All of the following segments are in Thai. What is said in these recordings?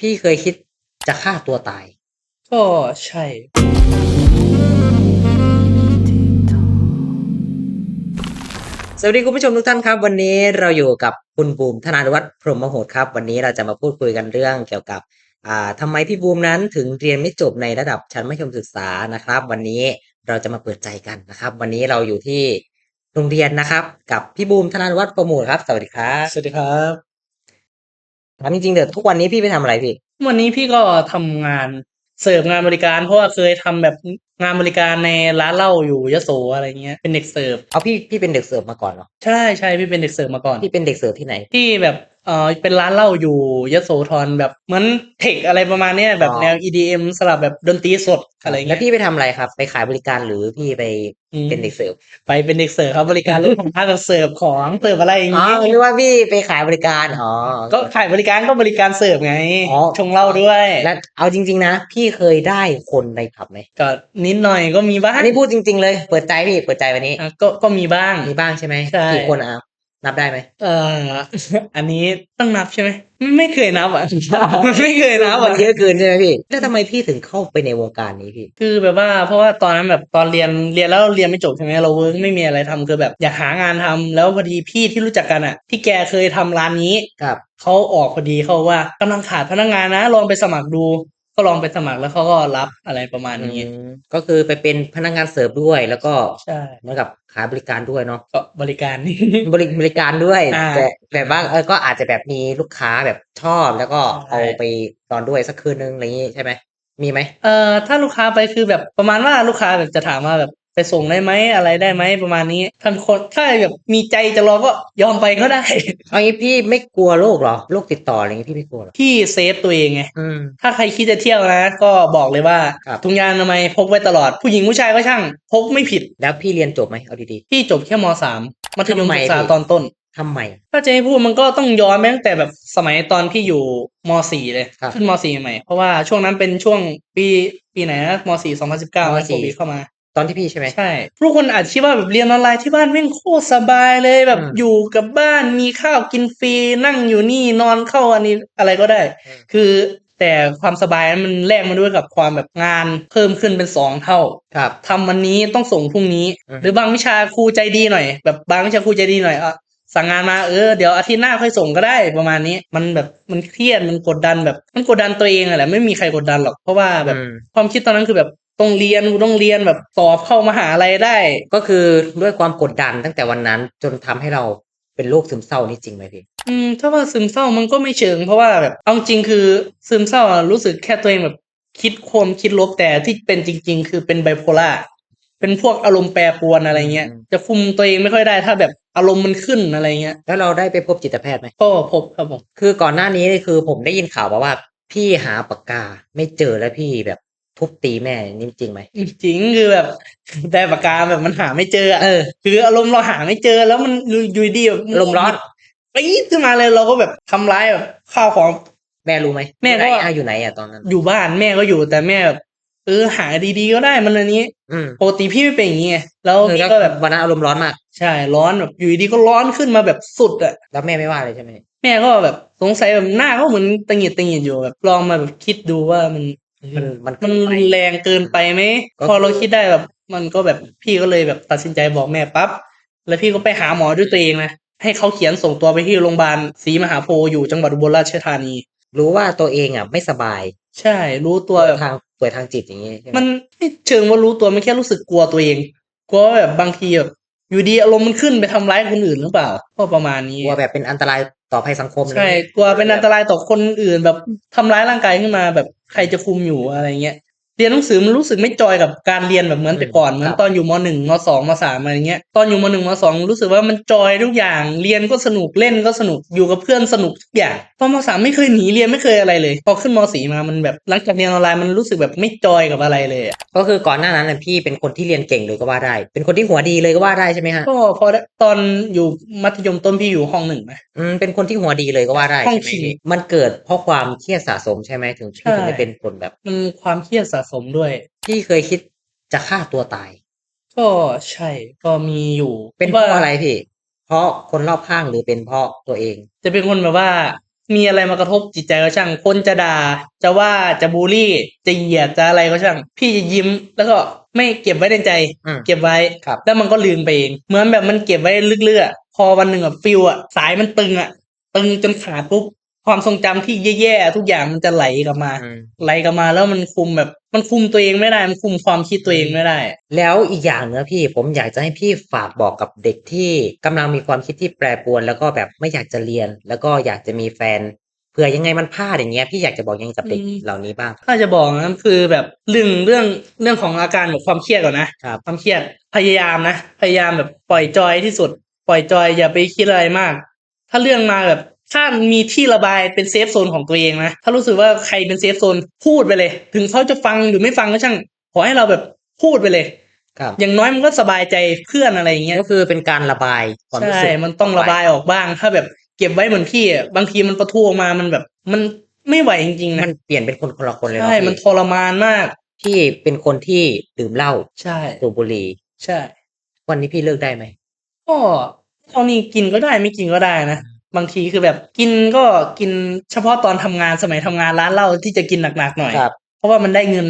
พี่เคยคิดจะฆ่าตัวตาย ก็ใช่ สวัสดีคุณผู้ชมทุกท่านครับ วันนี้เราอยู่กับคุณบูมธนานุวัฒน์พรหมโหดครับ วันนี้เราจะมาพูดคุยกันเรื่องเกี่ยวกับอ่าทำไมพี่บูมนั้นถึงเรียนไม่จบในระดับชั้นมัธยมศึกษานะครับ วันนี้เราจะมาเปิดใจกันนะครับ วันนี้เราอยู่ที่โรงเรียนนะครับ กับพี่บูมธนานุวัฒน์พรหมโหดครับ สวัสดีครับ สวัสดีครับ ถามจริงๆเดี๋ยวทุกวันนี้พี่ไปทำอะไรพี่ วันนี้พี่ก็ทำงานเสิร์ฟงานบริการ เพราะว่าเคยทำแบบงานบริการในร้านเหล้าอยู่ยโสอะไรเงี้ยเป็นเด็กเสิร์ฟเอาพี่พี่เป็นเด็กเสิร์ฟมาก่อนเหรอใช่ใช่พี่เป็นเด็กเสิร์ฟมาก่อนพี่เป็นเด็กเสิร์ฟที่ไหนที่แบบ เออเป็นร้านเหล้าอยู่ยโสธรแบบเหมือนเทคอะไรประมาณเนี้ยแบบอ๋อแนว EDM สลับแบบดนตรีสดอะไรแล้วเงี้ยพี่ไปทำอะไรครับ ไปขายบริการหรือพี่ไปอืมเป็นเด็กเสิร์ฟไปเป็นเด็กเสิร์ฟครับบริการลูกค้าแบบเสิร์ฟของเสิร์ฟอะไรอย่างอ๋องี้นึกว่าพี่ไปขายบริการอ๋อก็ขายบริการก็บริการเสิร์ฟไงอ๋อชงเหล้าด้วยแล้วเอาจริง ๆ นะ พี่เคยได้คนในผับไหมก็นิดหน่อยก็มีบ้างอันนี้พูดจริง ๆ เลย เปิดใจพี่เปิดใจวันนี้อะก็ก็มีบ้างมีบ้างใช่ไหมใช่กี่คนอะ นับได้ไหมเอ่ออันนี้ต้องนับใช่ไหมไม่ไม่เคยนับอะไม่เคยนับมัอะนเยอะเกินใช่ไหมพี่แล้วทำไมพี่ถึงเข้าไปในวงการนี้พี่ คือแบบว่าเพราะว่าตอนนั้นแบบตอนเรียนเรียนแล้วเรียนไม่จบใช่ไหมเราเวิร์กไม่มีอะไรทำคือแบบอยากหางานทำแล้วพอดีพี่ที่รู้จักกันอะ ที่แกเคยทำร้านนี้ครับเขาออกพอดีเขาว่ากำลังขาดพนักงานนะลองไปสมัครดู ก็ลองไปสมัครแล้วเขาก็รับอะไรประมาณนี้อืมก็คือไปเป็นพนักงานเสิร์ฟด้วย แล้วก็ใช่เหมือนกับขายบริการด้วยเนาะก็บริการนี่บริบริการด้วยอ่าแต่แบบว่าเออก็อาจจะแบบมีลูกค้าแบบชอบ แล้วก็ใช่เอาไปนอนด้วยสักคืนนึงอะไรอย่างงี้ใช่ไหมมีไหมเอ่อถ้าลูกค้าไปคือแบบประมาณว่าลูกค้าแบบจะถามว่าแบบ ไปส่งได้ไหมอะไรได้ไหมประมาณนี้ท่านคนถ้าแบบมีใจจะรอก็ยอมไปก็ได้ เอางี้พี่ไม่กลัวโรคเหรอโรคติดต่ออะไรอย่างงี้พี่ไม่กลัวเหรอพี่เซฟตัวเองไงอืม ถ้าใครคิดจะเที่ยวนะ ก็บอกเลยว่าครับ ถุงยางอนามัยพกไว้ตลอดผู้หญิงผู้ชายก็ช่างพกไม่ผิดแล้วพี่เรียนจบไหมเอาดี พี่จบแค่มสามมัธยมทำไมศึกษาพี่ ตอนต้น ๆทำไม ถ้าจะให้พูดมันก็ต้องย้อนไปตั้งแต่แบบสมัยตอนพี่อยู่มสี่เลย ครับขึ้นมสี่ใหม่ เพราะว่าช่วงนั้นเป็นช่วงปีปีไหนนะมสี่สองพันสิบเก้ามสี่โควิดเข้ามา ตอนที่พี่ใช่ไหมใช่ทุกคนอาจคิดว่าแบบเรียนออนไลน์ที่บ้านแม่งโคตรสบายเลยแบบอืมอยู่กับบ้านมีข้าวกินฟรีนั่งอยู่นี่นอนเข้าอันนี้อะไรก็ได้อืมคือแต่ความสบายนั้นมันแลกมาด้วยกับความแบบงานเพิ่มขึ้นเป็นสองเท่าครับทำวันนี้ต้องส่งพรุ่งนี้อืมหรือบางวิชาครูใจดีหน่อย แบบบางวิชาครูใจดีหน่อยอะสั่งงานมาเออเดี๋ยวอาทิตย์หน้าค่อยส่งก็ได้ประมาณนี้ มันแบบมันเครียดมันกดดันแบบ มันกดดันตัวเองอะแหละไม่มีใครกดดันหรอกเพราะว่าแบบอืมความคิดตอนนั้นคือแบบ ต้องเรียนกูต้องเรียนแบบสอบเข้ามหาลัยได้ ก็คือด้วยความกดดันตั้งแต่วันนั้น จนทำให้เราเป็นโรคซึมเศร้านี่จริงไหมพี่อืม ถ้าว่าซึมเศร้ามันก็ไม่เชิง เพราะว่าแบบเอาจริงคือซึมเศร้าอะรู้สึกแค่ตัวเองแบบคิดความคิดลบแต่ที่เป็นจริง ๆ คือเป็นไบโพล่าเป็นพวกอารมณ์แปรปรวนอะไรเงี้ยอืมจะคุมตัวเองไม่ค่อยได้ถ้าแบบอารมณ์มันขึ้นอะไรเงี้ย แล้วเราได้ไปพบจิตแพทย์ไหมก็พบครับผม คือก่อนหน้านี้นี่คือผมได้ยินข่าวมาว่า พี่หาปากกาไม่เจอแล้วพี่แบบ ทุบตีแม่นี่จริงไหมจริงคือแบบได้ปากกาแบบมันหาไม่เจออะเออคืออารมณ์เราหาไม่เจอแล้วมันอยู่อยู่ดีแบบอารมณ์ร้อนปี๊ดขึ้นมาเลยเราก็แบบทำร้ายแบบข้าวของแม่รู้ไหมแม่ก็อยู่ไหนอะอยู่ไหนอะตอนนั้น อยู่บ้านแม่ก็อยู่แต่แม่แบบเออหาดีๆก็ได้มันอันนี้อืมปกติพี่ไม่เป็นอย่างงี้ไงแล้วคือพี่ก็ก็แบแบบบวันนั้นอารมณ์ร้อนมาก ใช่ร้อนแบบอยู่ดีๆก็ร้อนขึ้นมาแบบสุดอะแล้วแม่ไม่ว่าเลยใช่ไหมแม่ก็แบบสงสัยแบบหน้าก็เหมือนตังหงิดตังหงิดอยู่แบบลองมาแบบคิดดูว่ามัน มันมันมันไปแรงเกินไปไหมก็พอเราคิดได้แบบ มันก็แบบพี่ก็เลยแบบตัดสินใจบอกแม่ปั๊บแล้วพี่ก็ไปหาหมอด้วยตัวเองนะให้เขาเขียนส่งตัวไปที่โรงพยาบาลศรีมหาโพธิ์อยู่จังหวัดอุบลราชธานี รู้ว่าตัวเองอะไม่สบาย ใช่ รู้ตัวแบบทางป่วยทางจิตอย่างงี้ใช่ไหมมันไม่เชิงว่ารู้ตัวมันแค่รู้สึกกลัวตัวเองกลัวว่าแบบบางทีแบบอยู่ดีอารมณ์มันขึ้นไปทำร้ายคนอื่นหรือเปล่าก็ประมาณนี้กลัวแบบเป็นอันตรายต่อภัยสังคมใช่กลัวเป็นอันตรายต่อคนอื่นแบบทำร้ายร่างกายขึ้นมาแบบ ใครจะคุมอยู่อะไรเงี้ย เรียนหนังสือมันรู้สึกไม่จอยกับการเรียนแบบเหมือนแต่ก่อนเหมือนตอนอยู่มหนึ่งมสองมสามอะไรเงี้ยตอนอยู่มหนึ่งมสองรู้สึกว่ามันจอยทุกอย่างเรียนก็สนุกเล่นก็สนุกอยู่กับเพื่อนสนุกทุกอย่างตอนมสามไม่เคยหนีเรียนไม่เคยอะไรเลยพอขึ้นมสี่มามันแบบหลังจากเรียนออนไลน์มันรู้สึกแบบไม่จอยกับอะไรเลยอะก็คือก่อนหน้านั้นน่ะพี่เป็นคนที่เรียนเก่งเลยก็ว่าได้ เป็นคนที่หัวดีเลยก็ว่าได้ใช่ไหมฮะก็พอได้ตอนอยู่มัธยมต้นพี่อยู่ห้องหนึ่งนะอืมเป็นคนที่หัวดีเลยก็ว่าได้ห้องใช่ไหมคิงพี่มันเกิดเพราะความเครียดสะสมใช่ไหมถึงพี่ใช่ถึงได้เป็นคนแบบมันความเครียดสะสมด้วยพี่เคยคิดจะฆ่าตัวตาย ก็ใช่ก็มีอยู่เป็นเพราะอะไรพี่ เพราะคนรอบข้างหรือเป็นเพราะตัวเอง จะเป็นคนแบบว่า มีอะไรมากระทบจิตใจก็ช่างคนจะด่าจะว่าจะบูลลี่จะเหยียดจะอะไรก็ช่าง พี่จะยิ้มแล้วก็ไม่เก็บไว้ในใจอืมเก็บไว้ครับแล้วมันก็ลืมไปเองเหมือนแบบมันเก็บไว้ลึกๆอะพอวันหนึ่งอะฟิลอะสายมันตึงอะตึงจนขาดปุ๊บ ความทรงจำที่แย่ๆทุกอย่างมันจะไหลกลับมาอืมไหลกลับมาแล้วมันคุมแบบ มันคุมตัวเองไม่ได้ มันคุมความคิดตัวเองไม่ได้ แล้วอีกอย่างเนะพี่ผมอยากจะให้พี่ฝากบอกกับเด็กที่กำลังมีความคิดที่แปรปรวน แล้วก็แบบไม่อยากจะเรียน แล้วก็อยากจะมีแฟนเผื่อยังไงมันพลาดอย่างเงี้ยพี่อยากจะบอกยังไงกับเด็กอืมเหล่านี้บ้างถ้าจะบอกนะคือแบบเรื่องเรื่องเรื่องของอาการแบบความเครียดก่อนนะครับความเครียดพยายามนะ พยายามแบบปล่อยจอยที่สุด ปล่อยจอยอย่าไปคิดอะไรมาก ถ้าเรื่องมาแบบ ถ้ามีที่ระบายเป็นเซฟโซนของตัวเองนะถ้ารู้สึกว่าใครเป็นเซฟโซนพูดไปเลย ถึงเขาจะฟังหรือไม่ฟังก็ช่าง ขอให้เราแบบพูดไปเลยครับอย่างน้อยมันก็สบายใจเพื่อนอะไรอย่างเงี้ยก็คือเป็นการระบายความรู้ใช่สึกมันต้องระบายออกบ้าง ถ้าแบบเก็บไว้เหมือนพี่อะบางทีมันประทุออกมามันแบบมันไม่ไหวจริงๆมันะนเปลี่ยนเป็นคนคนละคนเลยเนาะใช่พี่มันทรมานมากพี่เป็นคนที่ดื่มเหล้าใช่สูบบุหรี่ใช่ วันนี้พี่เลิกได้ไหมก็เท่านี้กินก็ได้ไม่กินก็ได้นะ บางทีคือแบบกินก็กินเฉพาะตอนทำงานสมัยทำงานร้านเหล้าที่จะกินหนักๆหน่อยครับเพราะว่ามันได้เงิน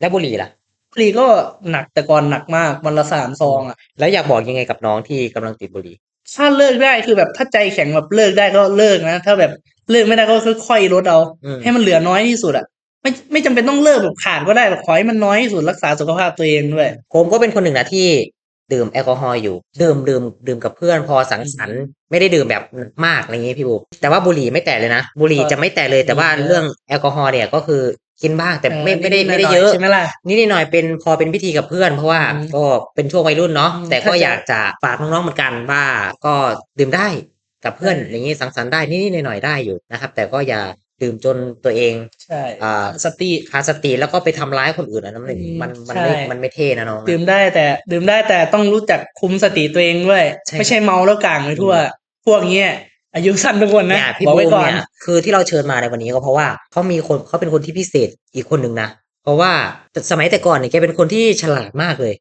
แล้วบุหรี่ล่ะบุหรี่ก็หนักแต่ก่อนหนักมากวันละสามซองอะแล้วอยากบอกยังไงกับน้องที่กำลังติดบุหรี่ถ้าเลิกได้คือแบบถ้าใจแข็งแบบเลิกได้ก็เลิกนะถ้าแบบเลิกไม่ได้ก็ค่อยๆลดเอาอืมให้มันเหลือน้อยที่สุดอะไม่ไม่จำเป็นต้องเลิกแบบขาดก็ได้แบบขอให้มันน้อยที่สุดรักษาสุขภาพตัวเองด้วย ผมก็เป็นคนหนึ่งนะที่ ดื่มแอลกอฮอล์อยู่ ดื่มดื่มดื่มกับเพื่อนพอสังสรรค์ไม่ได้ดื่มแบบมากอะไรอย่างงี้พี่บูแต่ว่าบุหรี่ไม่แตะเลยนะ บุหรี่จะไม่แตะเลยแต่ว่าเรื่องแอลกอฮอล์เนี่ยก็คือกินบ้างแต่ไม่ไม่ได้ไม่ได้เยอะใช่ไหมล่ะนิดๆหน่อยๆเป็นพอเป็นพิธีกับเพื่อนเพราะว่าอืมก็เป็นช่วงวัยรุ่นเนาะอืมแต่ก็เข้าใจอยากจะฝากน้องๆเหมือนกันว่าก็ดื่มได้กับเพื่อนใช่อย่างงี้สังสรรค์ได้นิดๆหน่อยๆได้อยู่นะครับ แต่ก็อย่า ดื่มจนตัวเองใช่อ่าสติขาดสติแล้วก็ไปทำร้ายคนอื่นอันนั้นมันอืมมันมันใช่ไม่มันไม่เท่นะน้องนะดื่มได้แต่ดื่มได้แต่ต้องรู้จักคุมสติตัวเองด้วยใช่ไม่ใช่เมาแล้วกลางไปทั่ว พวกเนี้ยอายุสั้นทุกคนนะเนี่ยพี่บอกบูไว้มก่อนเนี่ยคือที่เราเชิญมาในวันนี้ก็เพราะว่าเขามีคนเขาเป็นคนที่พิเศษอีกคนหนึ่งนะเพราะว่าสมัยแต่ก่อนเนี่ยแกเป็นคนที่ฉลาดมากเลย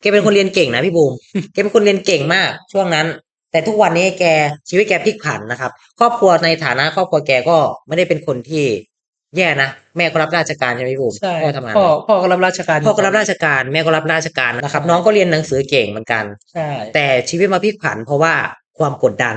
แกเป็นคนเรียนเก่งนะพี่บูมแกเป็นคนเรียนเก่งมาก ช่วงนั้น แต่ทุกวันนี้แกชีวิตแกพลิกผันนะครับ ครอบครัวในฐานะ ครอบครัวแกก็ไม่ได้เป็นคนที่แย่นะแม่ก็รับราชการใช่ไหมพี่บูมใช่พ่อทำงานพ่ออะไรพ่อก็รับราชการพ่อก็รับราชการ แม่ก็รับราชการนะครับ น้องก็เรียนหนังสือเก่งเหมือนกันใช่แต่ชีวิตมาพลิกผัน เพราะว่าความกดดัน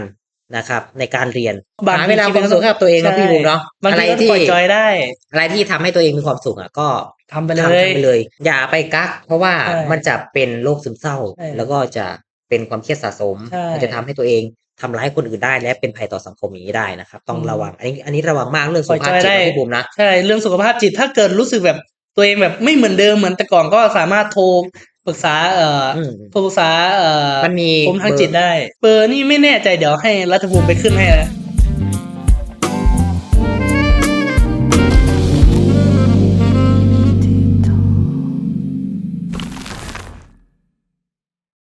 นะครับ ในการเรียนบางหาทีเวลาความสุขให้กับตัวเองเนาะใช่พี่บูมเนาะบางอะไรทีก็ที่ปล่อยจอยได้ อะไรที่ทำให้ตัวเองมีความสุขอะก็ทำไปทำเลยทำไปเลย อย่าไปกัก เพราะว่าใช่มันจะเป็นโรคซึมเศร้าใช่แล้วก็จะ เป็นความเครียดสะสมใช่มันจะทำให้ตัวเองทำร้ายคนอื่นได้และเป็นภัยต่อสังคมอย่างนี้ได้นะครับ ต้องอืมระวัง อันนี้อันนี้ระวังมากเรื่องสุขภาพปล่อยจิตใจได้นะพี่บูมนะใช่เรื่องสุขภาพจิตถ้าเกิดรู้สึกแบบตัวเองแบบไม่เหมือนเดิมเหมือนแต่ก่อนก็สามารถโทรปรึกษาเอ่อออืมโทรปรึกษาเอ่อมันมีกรมทางเบอร์จิตได้ เบอร์นี่ไม่แน่ใจเดี๋ยวให้รัฐภูมิไปขึ้นให้นะ